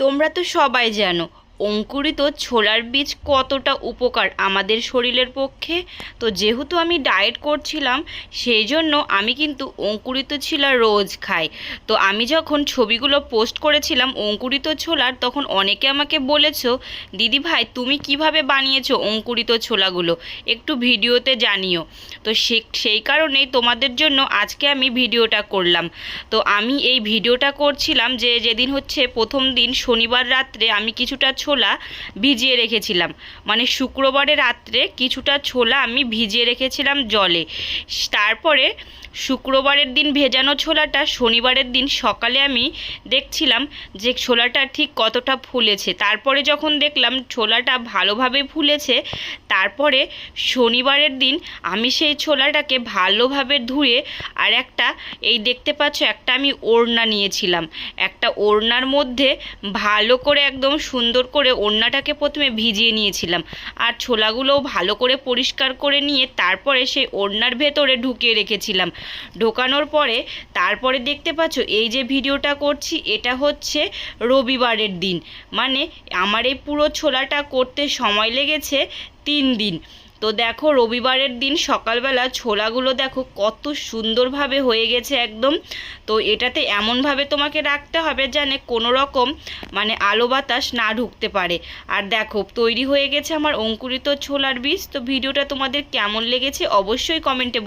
তোমরা তো সবাই জানো। অঙ্কুরিত ছোলার বীজ কতটা উপকার আমাদের শরীরের পক্ষে? তো যেহেতু আমি ডায়েট করছিলাম, সেই জন্য আমি কিন্তু অঙ্কুরিত ছোলা রোজ খাই। তো আমি যখন ছবিগুলো পোস্ট করেছিলাম অঙ্কুরিত ছোলার, তখন অনেকে আমাকে বলেছ, দিদি ভাই, তুমি কীভাবে বানিয়েছো অঙ্কুরিত ছোলাগুলো? একটু ভিডিওতে জানিও। তো সেই কারণেই তোমাদের জন্য আজকে আমি ভিডিওটা করলাম। তো আমি এই ভিডিওটা করছিলাম যে, যেদিন হচ্ছে প্রথম দিন শনিবার রাত্রে আমি কিছুটা ছোলা ভিজিয়ে রেখেছিলাম। মানে শুক্রবারে রাত্রে কিছুটা ছোলা আমি ভিজিয়ে রেখেছিলাম জলে। তারপরে শুক্রবারের দিন ভেজানো ছোলাটা শনিবারের দিন সকালে আমি দেখছিলাম যে ছোলাটা ঠিক কতটা ফুলেছে। তারপরে যখন দেখলাম ছোলাটা ভালোভাবে ফুলেছে, তারপরে শনিবারের দিন আমি সেই ছোলাটাকে ভালোভাবে ধুয়ে আর একটা, এই দেখতে পাচ্ছ, একটা আমি ওড়না নিয়েছিলাম। একটা ওড়নার মধ্যে ভালো করে একদম সুন্দর করে ওড়নাটাকে প্রথমে ভিজিয়ে নিয়েছিলাম। আর ছোলাগুলোও ভালো করে পরিষ্কার করে নিয়ে তারপরে সেই ওড়নার ভেতরে ঢুকিয়ে রেখেছিলাম। ঢোকানোর পরে তারপরে দেখতে পাচ্ছ, এই যে ভিডিওটা করছি, এটা হচ্ছে রবিবারের দিন। মানে আমার এই পুরো ছোলাটা করতে সময় লেগেছে তিন দিন। তো দেখো রবিবারের দিন সকালবেলা ছোলাগুলো দেখো কত সুন্দরভাবে হয়ে গেছে একদম। তো এটাতে এমনভাবে তোমাকে রাখতে হবে যেন কোনো রকম মানে আলো বাতাস না ঢুকতে পারে। আর দেখো তৈরি হয়ে গেছে আমার অঙ্কুরিত ছোলার বীজ। তো ভিডিওটা তোমাদের কেমন লেগেছে অবশ্যই কমেন্টে